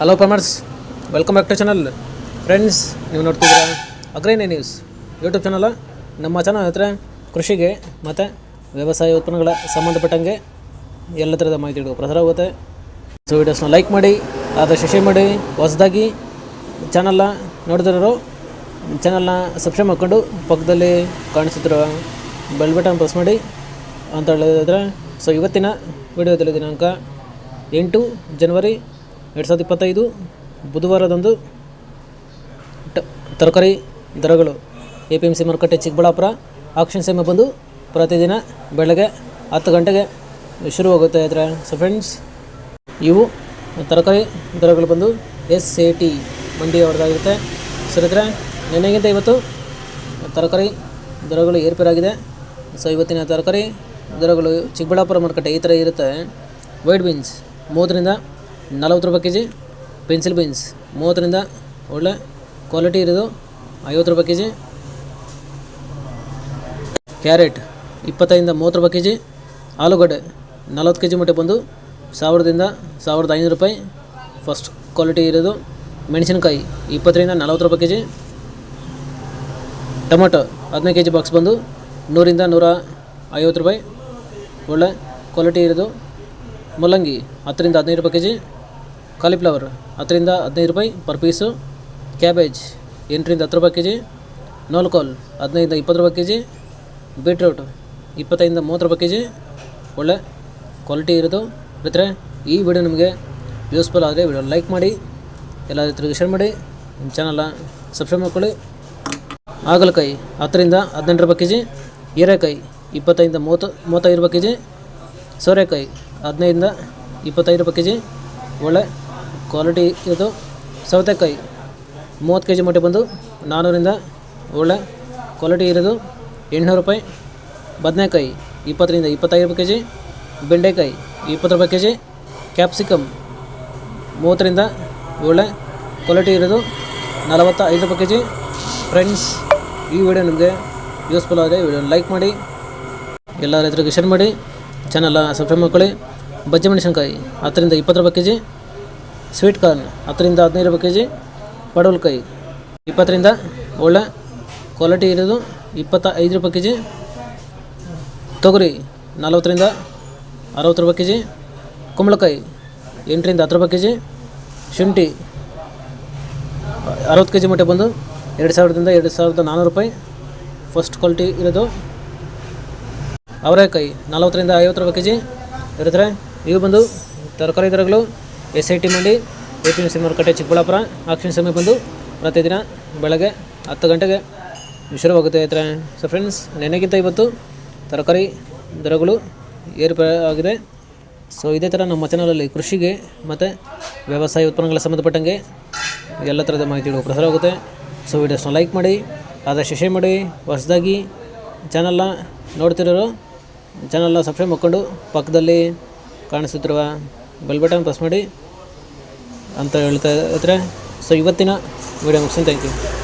Hello comers welcome back to channel friends ನೀವು ನೋಡ್ತಿದ್ದೀರಾ Agrani news YouTube channel ನಮ್ಮ channel ಹತ್ರ ಕೃಷಿಗೆ ಮತ್ತು ವ್ಯವಸಾಯ ಉತ್ಪನ್ನಗಳ ಸಂಬಂಧಪಟ್ಟಂಗೆ ಎಲ್ಲ ಥರದ ಮಾಹಿತಿಗಳು ಪ್ರಸಾರ ಆಗುತ್ತೆ. ಸೊ ವೀಡಿಯೋಸ್ನ ಲೈಕ್ ಮಾಡಿ, ಆದಷ್ಟು ಶೇರ್ ಮಾಡಿ, ಹೊಸದಾಗಿ ಚಾನಲ್ನ ನೋಡಿದಿರೋರು ಚಾನಲ್ನ ಸಬ್ಸ್ಕ್ರೈಬ್ ಮಾಡ್ಕೊಂಡು ಪಕ್ಕದಲ್ಲಿ ಕಾಣಿಸುತ್ತಿರುವ ಬೆಲ್ ಬಟನ್ ಪ್ರೆಸ್ ಮಾಡಿ ಅಂತ ಹೇಳಿದ್ರೆ ಸೊ ಇವತ್ತಿನ ವಿಡಿಯೋದಲ್ಲಿ ದಿನಾಂಕ ಎಂಟು ಜನವರಿ ಎರಡು ಸಾವಿರದ ಇಪ್ಪತ್ತೈದು ಬುಧವಾರದಂದು ತರಕಾರಿ ದರಗಳು, ಎ ಪಿ ಎಂ ಸಿ ಮಾರುಕಟ್ಟೆ ಚಿಕ್ಕಬಳ್ಳಾಪುರ, ಆಕ್ಷನ್ ಸೀಮೆ ಬಂದು ಪ್ರತಿದಿನ ಬೆಳಗ್ಗೆ ಹತ್ತು ಗಂಟೆಗೆ ಶುರುವಾಗುತ್ತೆ ಇದ್ರೆ ಸೊ ಫ್ರೆಂಡ್ಸ್ ಇವು ತರಕಾರಿ ದರಗಳು ಬಂದು ಎಸ್ ಎ ಟಿ ಮಂಡಿ ಅವ್ರದ್ದಾಗಿರುತ್ತೆ. ಸರಿ ಇದ್ರೆ ನಿನ್ನೆಗಿಂತ ಇವತ್ತು ತರಕಾರಿ ದರಗಳು ಏರ್ಪೇರಾಗಿದೆ. ಸೊ ಇವತ್ತಿನ ತರಕಾರಿ ದರಗಳು ಚಿಕ್ಕಬಳ್ಳಾಪುರ ಮಾರುಕಟ್ಟೆ ಈ ಥರ ಇರುತ್ತೆ. ವೈಟ್ ಬೀನ್ಸ್ ಮೂವತ್ತರಿಂದ ನಲವತ್ತು ರೂಪಾಯಿ ಕೆ ಜಿ ಪೆನ್ಸಿಲ್ ಬೀನ್ಸ್ ಮೂವತ್ತರಿಂದ ಒಳ್ಳೆ ಕ್ವಾಲಿಟಿ ಇರೋದು ಐವತ್ತು ರೂಪಾಯಿ ಕೆ ಜಿ ಕ್ಯಾರೆಟ್ ಇಪ್ಪತ್ತೈದಿಂದ ಮೂವತ್ತು ರೂಪಾಯಿ ಕೆ ಜಿ ಆಲೂಗಡ್ಡೆ ನಲವತ್ತು ಕೆ ಜಿ ಮಟ್ಟ ಬಂದು ಸಾವಿರದಿಂದ ಸಾವಿರದ ಐನೂರು ರೂಪಾಯಿ. ಫಸ್ಟ್ ಕ್ವಾಲಿಟಿ ಇರೋದು ಮೆಣಸಿನಕಾಯಿ ಇಪ್ಪತ್ತರಿಂದ ನಲವತ್ತು ರೂಪಾಯಿ ಕೆ ಜಿ ಟೊಮೊಟೊ ಹದಿನೈದು ಕೆ ಜಿ ಬಾಕ್ಸ್ ಬಂದು ನೂರಿಂದ ನೂರ ಐವತ್ತು ರೂಪಾಯಿ. ಒಳ್ಳೆ ಕ್ವಾಲಿಟಿ ಇರೋದು ಮೂಲಂಗಿ ಹತ್ತರಿಂದ ಹದಿನೈದು ರೂಪಾಯಿ ಕೆ ಜಿ ಕಾಲಿಫ್ಲವರ್ ಹತ್ತರಿಂದ ಹದಿನೈದು ರೂಪಾಯಿ ಪರ್ ಪೀಸು ಕ್ಯಾಬೇಜ್ ಎಂಟರಿಂದ ಹತ್ತು ರೂಪಾಯಿ ಕೆ ಜಿ ನೋಲ್ಕೋಲ್ ಹದಿನೈದು ಇಪ್ಪತ್ತು ರೂಪಾಯಿ ಕೆ ಜಿ ಬೀಟ್ರೂಟ್ ಇಪ್ಪತ್ತೈದಿಂದ ಮೂವತ್ತು ರೂಪಾಯಿ ಕೆ ಜಿ ಒಳ್ಳೆ ಕ್ವಾಲಿಟಿ ಇರೋದು. ಬಿಟ್ಟರೆ ಈ ವಿಡಿಯೋ ನಿಮಗೆ ಯೂಸ್ಫುಲ್ ಆದರೆ ವಿಡಿಯೋ ಲೈಕ್ ಮಾಡಿ, ಎಲ್ಲ ರೈತರಿಗೆ ಶೇರ್ ಮಾಡಿ, ನಿಮ್ಮ ಚಾನಲ್ನ ಸಬ್ಸ್ಕ್ರೈಬ್ ಮಾಡ್ಕೊಳ್ಳಿ. ಹಾಗಲಕಾಯಿ, ಹತ್ತರಿಂದ ಹದಿನೆಂಟು ರೂಪಾಯಿ ಕೆ ಜಿ ಹೀರೆಕಾಯಿ ಇಪ್ಪತ್ತೈದಿಂದ ಮೂವತ್ತು, ಮೂವತ್ತೈದು ರೂಪಾಯಿ ಕೆ ಜಿ ಸೋರೆಕಾಯಿ ಹದಿನೈದಿಂದ ಇಪ್ಪತ್ತೈದು ರೂಪಾಯಿ ಕೆ ಜಿ ಒಳ್ಳೆ ಕ್ವಾಲಿಟಿ ಇದು ಸೌತೆಕಾಯಿ ಮೂವತ್ತು ಕೆ ಜಿ ಮೊಟ್ಟೆ ಬಂದು ನಾನ್ನೂರಿಂದ ಒಳ್ಳೆ ಕ್ವಾಲಿಟಿ ಇರೋದು ಎಂಟುನೂರು ರೂಪಾಯಿ. ಬದನೆಕಾಯಿ ಇಪ್ಪತ್ತರಿಂದ ಇಪ್ಪತ್ತೈದು ರೂಪಾಯಿ ಕೆ ಜಿ ಬೆಂಡೆಕಾಯಿ ಇಪ್ಪತ್ತು ರೂಪಾಯಿ ಕೆ ಜಿ ಕ್ಯಾಪ್ಸಿಕಮ್ ಮೂವತ್ತರಿಂದ ಒಳ್ಳೆ ಕ್ವಾಲಿಟಿ ಇರೋದು ನಲವತ್ತ ಐದು ರೂಪಾಯಿ ಕೆ ಜಿ ಫ್ರೆಂಡ್ಸ್, ಈ ವಿಡಿಯೋ ನಿಮಗೆ ಯೂಸ್ಫುಲ್ ಆದರೆ ವಿಡಿಯೋ ಲೈಕ್ ಮಾಡಿ, ಎಲ್ಲ ರೈತರಿಗೆ ಶೇರ್ ಮಾಡಿ ಚಾನಲ್ನ ಸಬ್ಸ್ಕ್ರೈಬ್ ಮಾಡ್ಕೊಳ್ಳಿ. ಬಜ್ಜಿ ಮೆಣಸಿನ್ಕಾಯಿ ಹತ್ತರಿಂದ ಇಪ್ಪತ್ತು ರೂಪಾಯಿ ಕೆ ಜಿ ಸ್ವೀಟ್ ಕಾರ್ನ್ ಹತ್ತರಿಂದ ಹದಿನೈದು ರೂಪಾಯಿ ಕೆ ಜಿ ಪಡವಲ್ಕಾಯಿ ಇಪ್ಪತ್ತರಿಂದ, ಒಳ್ಳೆ ಕ್ವಾಲಿಟಿ ಇರೋದು ಇಪ್ಪತ್ತ ಐದು ರೂಪಾಯಿ ಕೆ ಜಿ ತೊಗರಿ ನಲವತ್ತರಿಂದ ಅರವತ್ತು ರೂಪಾಯಿ ಕೆ ಜಿ ಕುಂಬಳಕಾಯಿ ಎಂಟರಿಂದ ಹತ್ತು ರೂಪಾಯಿ ಕೆ ಜಿ ಶುಂಠಿ ಅರವತ್ತು ಕೆ ಜಿ ಮಟ್ಟ ಬಂದು ಎರಡು ಸಾವಿರದಿಂದ ಎರಡು ಸಾವಿರದ ನಾನ್ನೂರು ರೂಪಾಯಿ. ಫಸ್ಟ್ ಕ್ವಾಲಿಟಿ ಇರೋದು ಅವರೆಕಾಯಿ ನಲವತ್ತರಿಂದ ಐವತ್ತು ರೂಪಾಯಿ ಕೆ ಜಿ ಇರುತ್ತೆ ಇವು ಬಂದು ತರಕಾರಿ ದರಗಳು ಎಸ್ ಐ ಟಿ ಮಂಡಿ ಎ ಪಿ ಎಂ ಸಿ ಮಾರುಕಟ್ಟೆ ಚಿಕ್ಕಬಳ್ಳಾಪುರ, ಆಕ್ಷನ್ ಸಮಯ ಬಂದು ಪ್ರತಿದಿನ ಬೆಳಗ್ಗೆ ಹತ್ತು ಗಂಟೆಗೆ ಶುರುವಾಗುತ್ತೆ ಇತರ ಸೊ ಫ್ರೆಂಡ್ಸ್ ನೆನೆಗಿಂತ ಇವತ್ತು ತರಕಾರಿ ದರಗಳು ಏರ್ಪೇ ಆಗಿದೆ ಸೊ ಇದೇ ಥರ ನಮ್ಮ ಚಾನಲಲ್ಲಿ ಕೃಷಿಗೆ ಮತ್ತು ವ್ಯವಸಾಯ ಉತ್ಪನ್ನಗಳ ಸಂಬಂಧಪಟ್ಟಂಗೆ ಎಲ್ಲ ಥರದ ಮಾಹಿತಿಗಳು ಪ್ರಸಾರ ಆಗುತ್ತೆ. ಸೊ ವೀಡಿಯೋಸ್ನ ಲೈಕ್ ಮಾಡಿ, ಆದಷ್ಟು ಶೇರ್ ಮಾಡಿ, ಹೊಸದಾಗಿ ಚಾನಲ್ನ ನೋಡ್ತಿರೋರು ಚಾನಲ್ನ ಸಬ್ಸ್ಕ್ರೈಬ್ ಮಾಡ್ಕೊಂಡು ಪಕ್ಕದಲ್ಲಿ ಕಾಣಿಸುತ್ತಿರುವ ಬೆಲ್ ಬಟನ್ ಪ್ರೆಸ್ ಮಾಡಿ ಅಂತ ಹೇಳ್ತಾ ಇದ್ರೆ. ಸೊ ಇವತ್ತಿನ ವೀಡಿಯೋ ಮುಗಿಸ್ತೀನಿ. Thank you